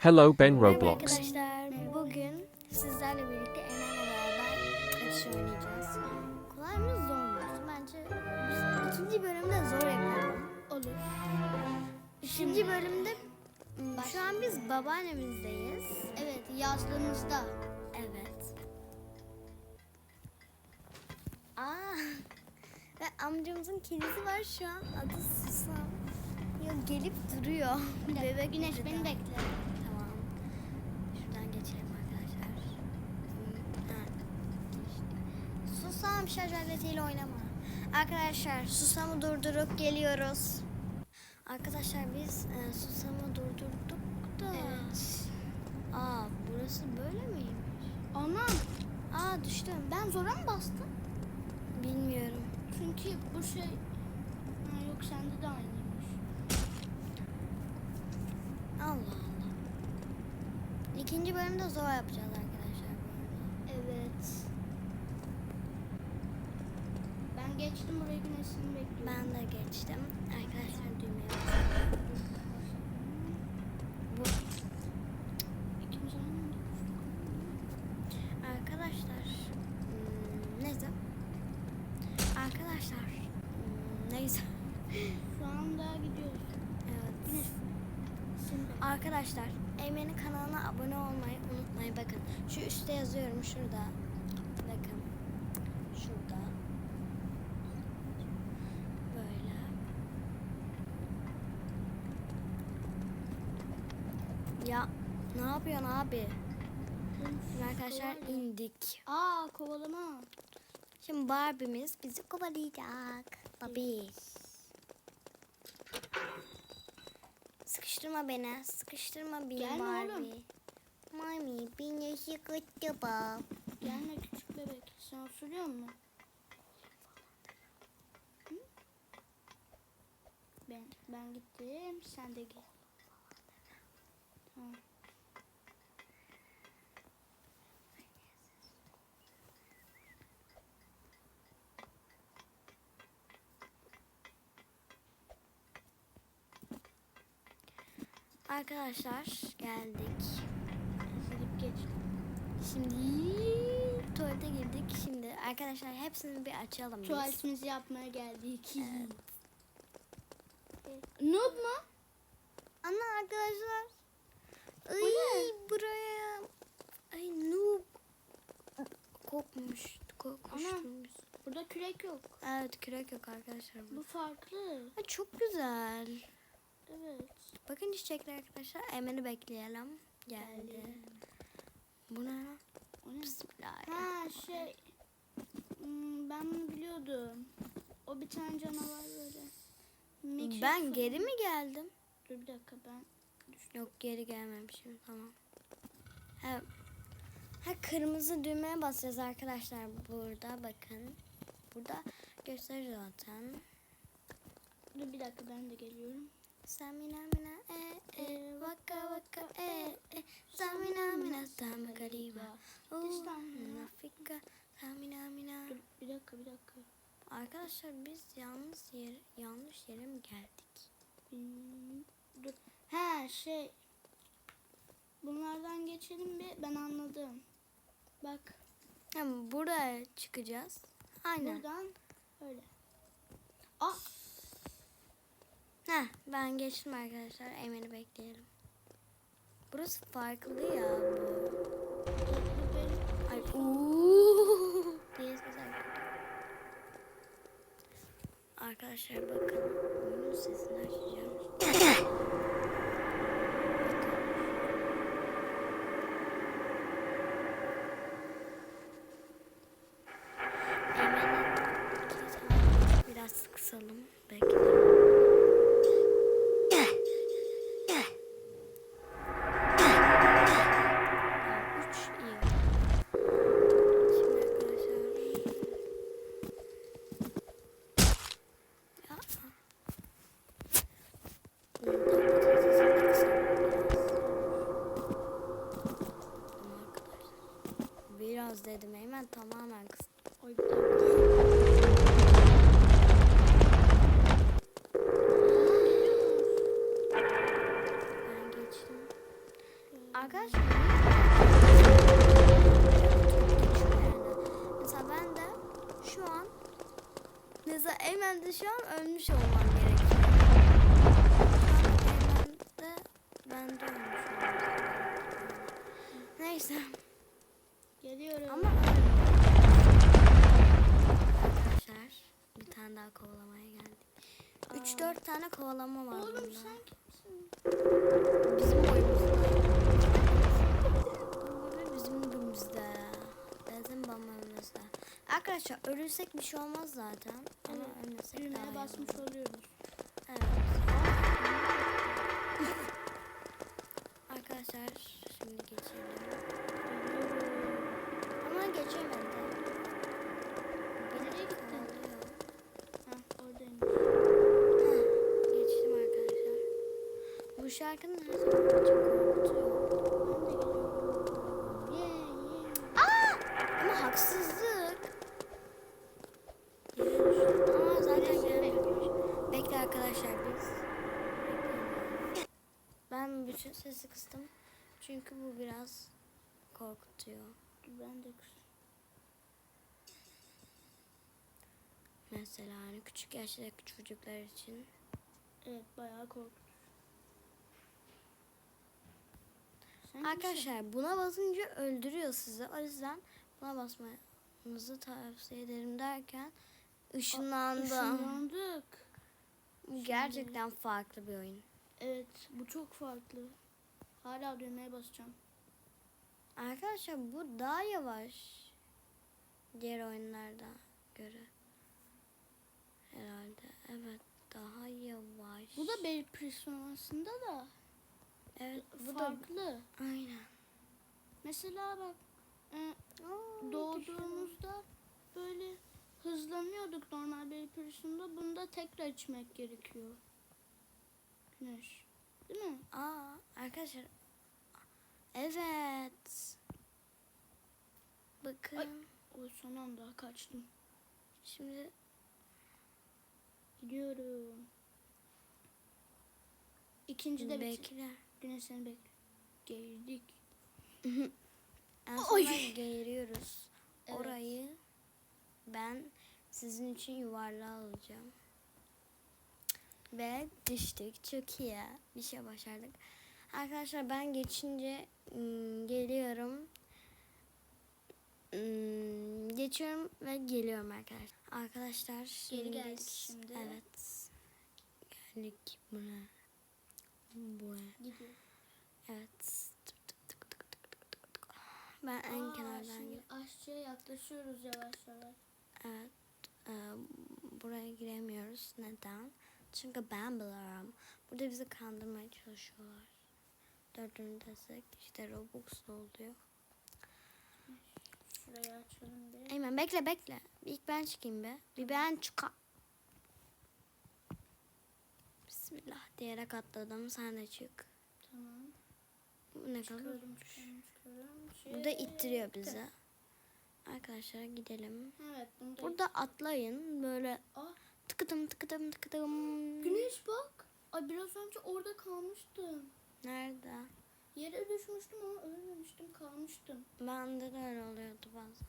Hello, Ben Merhaba Roblox. arkadaşlar. Bugün sizlerle birlikte Emre'yle beraber kaçış oynayacağız. Kolay mı zor mu? Bence biz ikinci bölümde zor yapalım. Olur. İkinci bölümde şu an biz babaannemizdeyiz. Evet, yazlığımızda. Evet. Aa, ve amcamızın kedisi var şu an. Adı Susam. Ya gelip duruyor. Bebek Güneş beni bekle. Tamam. Şuradan geçelim arkadaşlar. Hmm, ha, Susam şarj aletiyle oynama. Arkadaşlar susamı durdurup geliyoruz. Arkadaşlar biz e, susamı durdurduk da. Evet. Aa burası böyle miymiş? Anam Aa düştüm. ben zora mı bastım? Bilmiyorum. Çünkü bu şey... Ha, yok sende de aynıymış. Allah Allah. İkinci bölümde zor yapacağız arkadaşlar. Evet. Ben geçtim buraya güneşini bekliyorum. Ben de geçtim. Arkadaşlar düğmeye. Bu arkadaşlar neyse. Arkadaşlar neyse. Şu anda gidiyoruz. Evet. Güneş şimdi. Arkadaşlar Eymen'in kanalına abone olmayı unutmayın. Bakın şu üstte yazıyorum şurada. Bakın. Şurada. Böyle. Ya ne yapıyorsun abi? Şimdi arkadaşlar indik. Aa kovalama. Şimdi Barbie'miz bizi kovalayacak. Barbie. Sıkıştırma beni. Sıkıştırma beni Gelme Barbie. oğlum. Mami beni sıkıştırma. Gelme küçük bebek. Sen osuruyor musun? Ben ben gittim. Sen de gel. Tamam. Arkadaşlar geldik. Gidip geç. Şimdi tuvalete girdik. Şimdi arkadaşlar hepsini bir açalım. Tuvaletimizi yapmaya geldik. Noob mu? Ana arkadaşlar. Ay ne? buraya. Ay noob. Kokmuş. Kokmuşmuş. Burada kürek yok. Evet kürek yok arkadaşlar. Bu farklı. Ay, çok güzel. Evet. Bakın çiçekler arkadaşlar. Emel'i bekleyelim. Geldi. Bu ne? O ne? Ha şey. Hmm, ben bunu biliyordum. O bir tane canavar böyle. Milkshake Ben falan. geri mi geldim? Dur bir dakika ben. Yok geri gelmemişim tamam. Ha, ha kırmızı düğmeye basacağız arkadaşlar burada bakın. Burada gösterir zaten. Dur bir dakika ben de geliyorum. Samina mina e e vaka vaka e e Samina mina tam gariba. Afrika Samina mina. Dur bir dakika bir dakika. Arkadaşlar biz yanlış yer yanlış yere mi geldik? Hmm, dur. Ha şey. Bunlardan geçelim bir ben anladım. Bak Hem buraya çıkacağız. Aynen. buradan öyle. Ah Heh, ben geçtim arkadaşlar. Emel'i bekleyelim. Burası farklı ya bu. Ay. Arkadaşlar bakın. Oyunun sesini açacağım. Neyse Geliyorum. ama arkadaşlar bir tane daha kovalamaya geldik. 3-4 tane kovalama var Oğlum bunda. sen kimsin? Bizim boyumuzda. Bu bizim boyumuzda. Bizim boyumuzda. Arkadaşlar ölürsek bir şey olmaz zaten. Ama Evet, ölmesek daha Düğmeye iyi basmış olur. oluyoruz. Evet. Arkadaşlar şimdi geçelim. Ama geçemedim. Nereye gittin? Geçtim arkadaşlar. Bu şarkının her zaman çok korkutuyor. Ben de geliyorum. Yeah, yeah. Aa! Ama haksızlık. Ama zaten gelmiyor. Bekle arkadaşlar biz. Ben bütün sesi kıstım. Çünkü bu biraz korkutuyor. Ben de. Mesela hani küçük yaştaki çocuklar için. Evet bayağı korktum. Sen Arkadaşlar buna basınca öldürüyor sizi. O yüzden buna basmanızı tavsiye ederim derken ışınlandım. Işınlandık. Gerçekten farklı bir oyun. Evet bu çok farklı. Hala düğmeye basacağım. Arkadaşlar bu daha yavaş. Diğer oyunlarda göre. Herhalde. Evet daha yavaş. Bu da Bey aslında da evet bu da farklı. aynen. Mesela bak e, Aa, doğduğumuzda böyle hızlanıyorduk normal Bey Bunda tekrar içmek gerekiyor. Güneş. Değil mi? Aa arkadaşlar. Evet. Bakın. Ay. O son anda kaçtım. Şimdi Gidiyorum. İkinci de bekle. Güneş seni bekle. Geldik. En Oy. sonunda geğiriyoruz. Evet. Orayı ben sizin için yuvarlığa alacağım. Ve düştük. Çok iyi. Bir şey başardık. Arkadaşlar ben geçince ım, geliyorum. Im, geçiyorum ve geliyorum arkadaşlar. Arkadaşlar şimdi geldik biz- şimdi. Evet. Geldik buraya. Buraya. Gidiyor. Evet. Ben en Aa, kenardan şimdi gir- aşçıya yaklaşıyoruz yavaş yavaş. Evet. e, buraya giremiyoruz. Neden? Çünkü ben biliyorum. Burada bizi kandırmaya çalışıyorlar. Dördüncü desek işte Robux oluyor. Şurayı açalım bir. Eymen bekle bekle. İlk ben çıkayım be. Bir ben çıka. Bismillah diyerek atladım. Sen de çık. Tamam. Bu ne kadar? Bu da ittiriyor bizi. Arkadaşlar gidelim. Evet Burada atlayın. Böyle Aa, tıkıdım tıkıdım tıkıdım. güneş bak. Ay biraz önce orada kalmıştım. Nerede? Yere düşmüştüm ama ölmemiştim kalmıştım. Bende de öyle oluyordu bazen.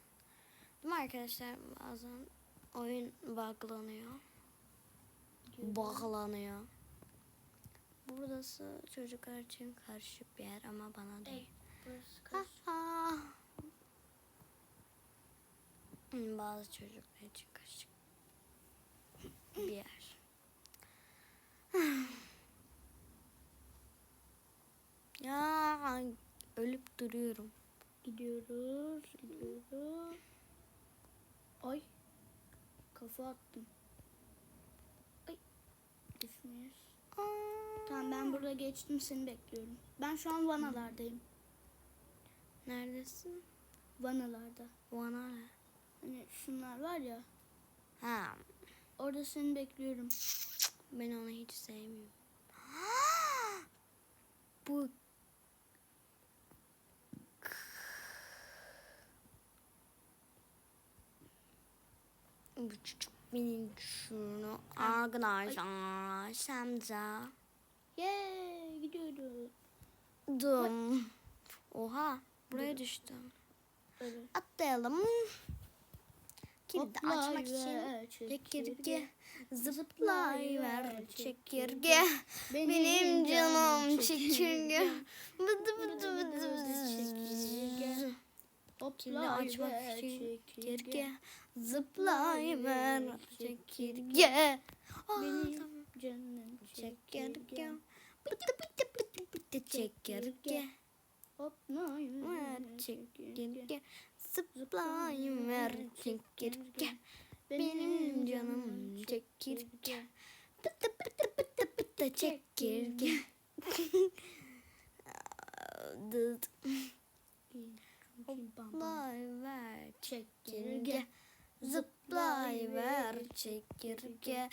Değil mi arkadaşlar? Bazen oyun buglanıyor. Bağlanıyor. Burası çocuklar için karışık bir yer ama bana değil. Burası Ha, karışık. Hmm, Bazı çocuklar için karışık bir yer. ya duruyorum. Gidiyoruz, gidiyoruz. Ay. Kafa attım. Ay. Düşmüyoruz. Tamam ben burada geçtim seni bekliyorum. Ben şu an vanalardayım. Neredesin? Vanalarda. Vana ne? Hani şunlar var ya. Ha, Orada seni bekliyorum. ben onu hiç sevmiyorum. Bu Bu çocuk benim şunu arkadaşlar Semza Yeee gidiyoruz. dum. Oha buraya düştü. Evet. Atlayalım. Kilidi açmak için çekirge. zıplayıver çekirge. benim canım çekirge. bıdı bıdı bıdı bıdı Kilidi açmak için çekirge. Zıplayıver çekirge. Benim canım çekirge. bıdı bıdı bıdı bıdı çekirge. Hoplayıver ver çekirge. çekirge. Zıplayıver çekirge. benim canım çekirge. Pıtı pıtı pıtı pıtı çekirge Dıt. Zıplayıver çekirge Zıplayıver çekirge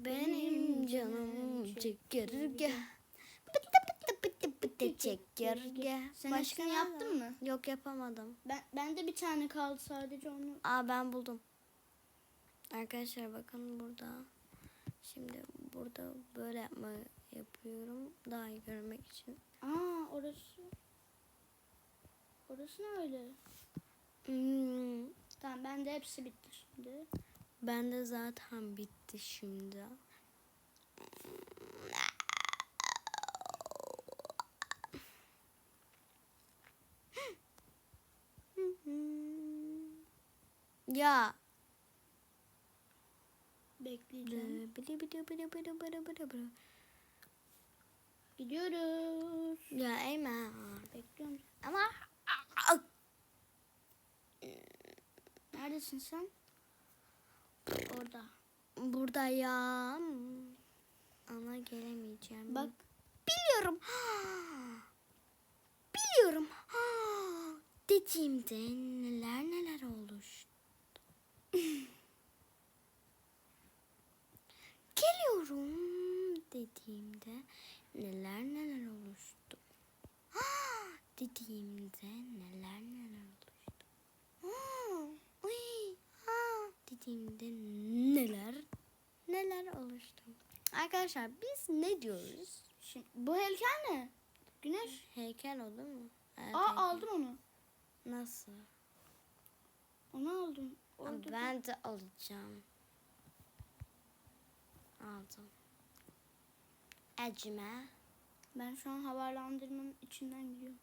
Benim canım çekirge Pıtı pıtı pıtı pıtı çekirge Sen ne yaptın mı? Yok yapamadım. Ben, ben de bir tane kaldı sadece onu. Aa ben buldum. Arkadaşlar bakın burada. Şimdi burada böyle yapma yapıyorum daha iyi görmek için. Aa orası. Orası ne öyle? Hmm, Tamam bende hepsi bitti şimdi. ben de zaten bitti şimdi. Ya. Bekleyeceğim. Gidiyoruz. Ya Eymen. Bekliyorum. Ama Neredesin sen? Orada. buradayım. Ama gelemeyeceğim. Bak. Biliyorum. Biliyorum. Dediğimde neler neler oluştu. Geliyorum dediğimde neler neler oluştu. Dediğimde neler neler oluştu. Uy, ha dediğimde neler neler oluştu. Arkadaşlar biz ne diyoruz? Şimdi, bu heykel ne? Güneş. Heykel o değil mi? Evet, Aa heykel. aldım onu. Nasıl? Onu aldım. Orada ben de alacağım. Aldım. Ecme. Ben şu an havalandırmanın içinden gidiyorum.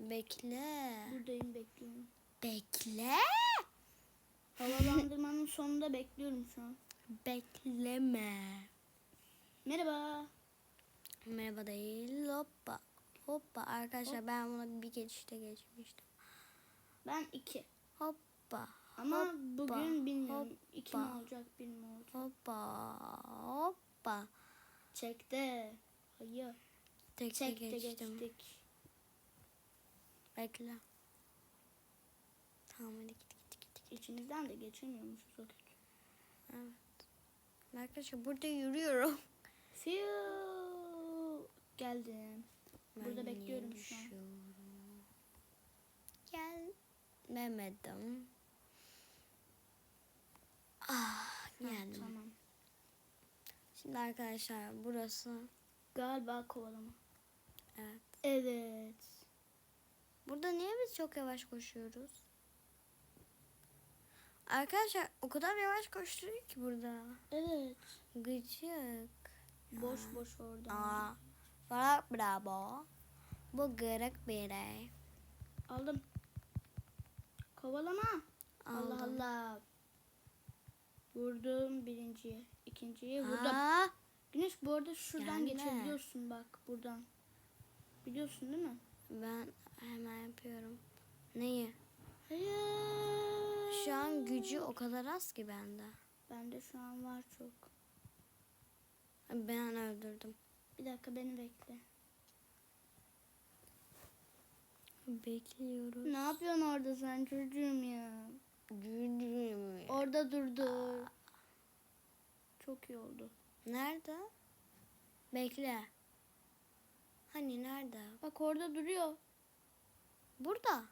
Bekle. Buradayım bekliyorum. Bekle. Havalandırmanın sonunda bekliyorum şu an. Bekleme. Merhaba. Merhaba değil. Hoppa. Hoppa. Arkadaşlar ben bunu bir geçişte geçmiştim. Ben iki. Hoppa. Ama hoppa, bugün bilmiyorum. iki mi hoppa. olacak bir mi olacak? Hoppa. Hoppa. Çekte. Hayır. Tek tek Çekte geçtim. geçtik. Bekle. Tamam hadi İçimizden de geçemiyormuşuz o kötü. Evet. Arkadaşlar burada yürüyorum. Fiu. Geldim. Burada Ben bekliyorum niye şu an. Gelmedim. Ah Ha, geldim. Tamam. Şimdi arkadaşlar burası. Galiba kovalama. Evet. Evet. Burada niye biz çok yavaş koşuyoruz? Arkadaşlar o kadar yavaş koşturuyor ki burada. Evet. Gıcık. Boş boş orada. Aa, bra bravo. Bu gırık biri. Aldım. Kovalama. Allah Aldım. Allah. Vurdum birinciyi. ikinciyi vurdum. Aa, Güneş bu arada şuradan Gelme. geçebiliyorsun bak buradan. Biliyorsun değil mi? ben hemen yapıyorum. Neyi? Hayır. Şu an gücü o kadar az ki bende. Bende şu an var çok. Ben öldürdüm. Bir dakika beni bekle. Bekliyoruz. Ne yapıyorsun orada sen çocuğum ya? Gücüm. Orada durdu. Çok iyi oldu. Nerede? Bekle. Hani nerede? Bak orada duruyor. Burada.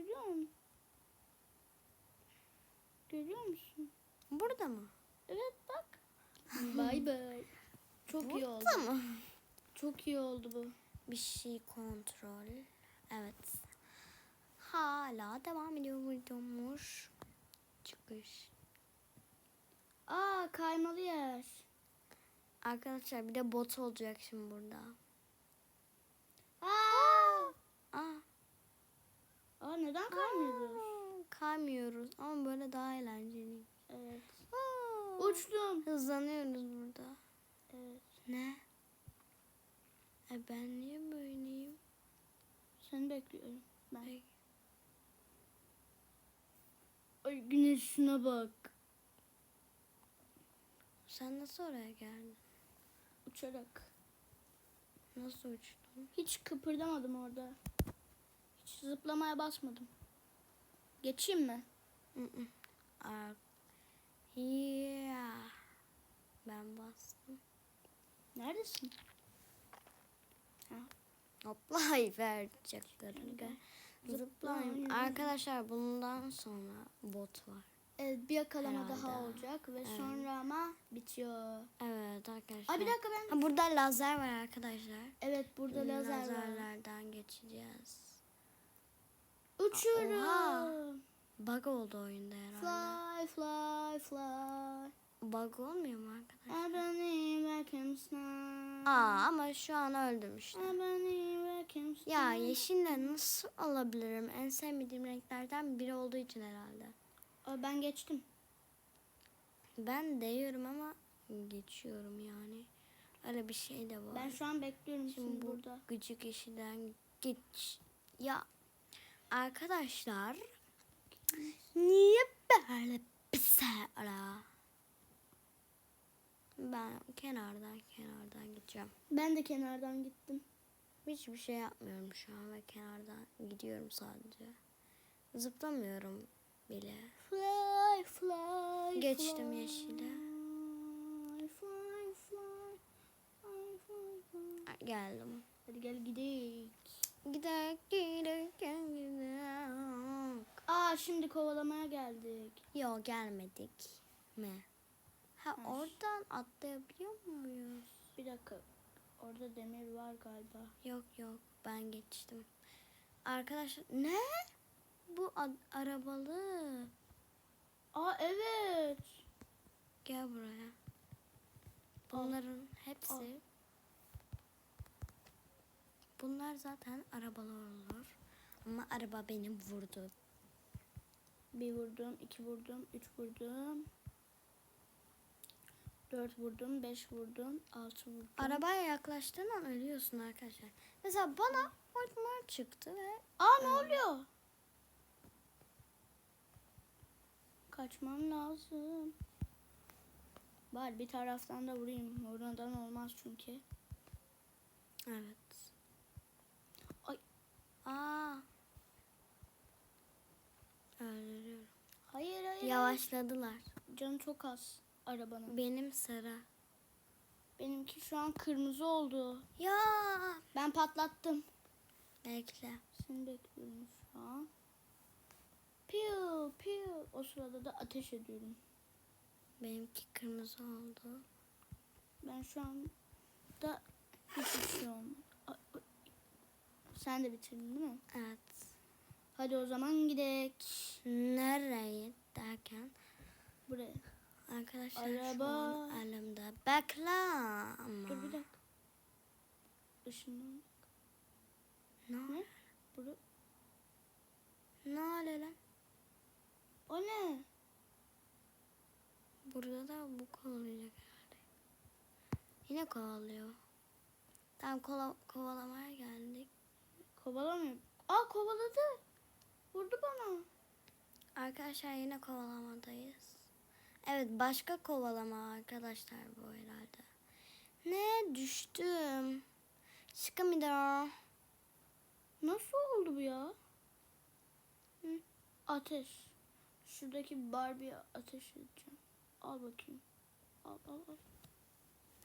Görüyor musun? Görüyor musun? Burada mı? Evet bak. bay bay. Çok iyi oldu. Mı? Çok iyi oldu bu. Bir şey kontrol. Evet. Hala devam ediyor videomuz. Çıkış. Aa kaymalı yer. Arkadaşlar bir de bot olacak şimdi burada. Aa! Aa, Aa neden kaymıyoruz? aa, kaymıyoruz ama böyle daha eğlenceli. Evet. Aa, Uçtum. Hızlanıyoruz burada. Evet. Ne? E ben niye böyleyim? Seni bekliyorum. Ben. Peki. Ay güneş şuna bak. Sen nasıl oraya geldin? Uçarak. Nasıl uçtun? Hiç kıpırdamadım orada. Zıplamaya basmadım. Geçeyim mi? Aa, Yeah. Ben bastım. Neredesin? Hopla vereceklerini gör. Zıplayın. Arkadaşlar bundan sonra bot var. Evet bir yakalama Herhalde. daha olacak ve sonra ama bitiyor. Evet arkadaşlar. Ay bir dakika ben. Ha, burada lazer var arkadaşlar. Evet burada lazer var. Lazerlerden geçeceğiz. Uçuyorum. Oha. Bug oldu oyunda herhalde. Fly fly fly. Bug olmuyor mu arkadaşlar? Aa ama şu an öldüm işte. Ya yeşille nasıl alabilirim? En sevmediğim renklerden biri olduğu için herhalde. Ben geçtim. Ben değiyorum ama geçiyorum yani. Öyle bir şey de var. Ben şu an bekliyorum Şimdi şimdi bu burada. gıcık yeşilden geç. Ya arkadaşlar niye böyle pis ara? Ben kenardan kenardan gideceğim. Ben de kenardan gittim. Hiçbir şey yapmıyorum şu an ve kenardan gidiyorum sadece. Zıplamıyorum bile. Fly fly. Geçtim fly. yeşile. Fly fly fly. Fly fly Geldim. Hadi gel gidelim. Gidek gidek gidek. Aa şimdi kovalamaya geldik. Yok gelmedik mi? Ha Ha. oradan atlayabiliyor muyuz? Bir dakika. Orada demir var galiba. Yok yok ben geçtim. Arkadaşlar ne? Bu arabalı. Aa evet. Gel buraya. Al. Bunların hepsi. Bunlar zaten arabalı olur. Ama araba beni vurdu. Bir vurdum, iki vurdum, üç vurdum. Dört vurdum, beş vurdum, altı vurdum. Arabaya yaklaştığın an ölüyorsun arkadaşlar. Mesela bana ortman çıktı ve Aa ne oluyor? Kaçmam lazım. Var bir taraftan da vurayım. Oradan olmaz çünkü. evet. Aa. Öldürüyorum. Hayır hayır. Yavaşladılar. Canı çok az arabanın. Benim sıra. Benimki şu an kırmızı oldu. Ya. Ben patlattım. Bekle. Seni bekliyorum şu an. Piu piu. O sırada da ateş ediyorum. Benimki kırmızı oldu. Ben şu an da hiçbir şey olmadı. Sen de bitirdin değil mi? Evet. Hadi o zaman gidelim. Nereye derken Buraya. arkadaşlar şu Araba. an elimde. Bekle ama. Dur bir dakika. Işınlan. Ne? Ne? Bura. Ne oluyor lan? O ne? Burada da bu kovalayacak herhalde. Yine kovalıyor. Kola, kovalamaya geldik. Kovalamıyor. Aa kovaladı. Vurdu bana. Arkadaşlar yine kovalamadayız. Evet başka kovalama arkadaşlar bu herhalde. Ne düştüm. Çıkamıyorum. Nasıl oldu bu ya? Hı? Ateş. Şuradaki Barbie'ye ateş edeceğim. Al bakayım. Al al al.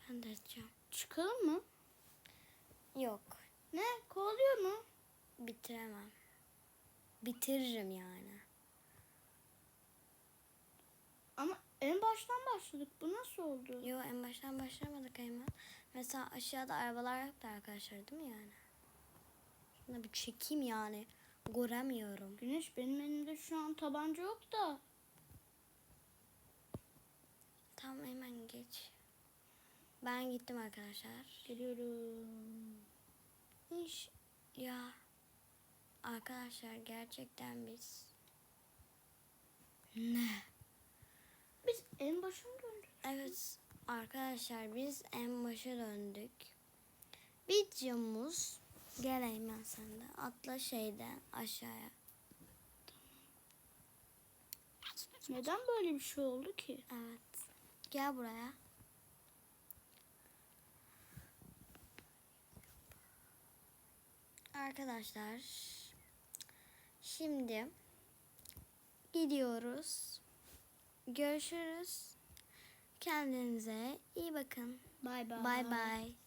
Ben de edeceğim. Çıkalım mı? Yok. Ne? Kovalıyor mu? Bitiremem. Bitiririm yani. Ama En baştan başladık. Bu nasıl oldu? Yo en baştan başlamadık Eymen. Mesela aşağıda arabalar yoktu arkadaşlar değil mi yani? Şuna bir çekeyim yani. Göremiyorum. Güneş benim elimde şu an tabanca yok da. Tamam hemen geç. Ben gittim arkadaşlar. Geliyorum. İş ya arkadaşlar gerçekten biz ne? Biz en başa döndük? Evet arkadaşlar biz en başa döndük. Videomuz geleyim ben sende. Atla şeyden aşağıya. Neden böyle bir şey oldu ki? Evet. Gel buraya. Arkadaşlar şimdi gidiyoruz. Görüşürüz. Kendinize iyi bakın. Bay bay. Bay bay.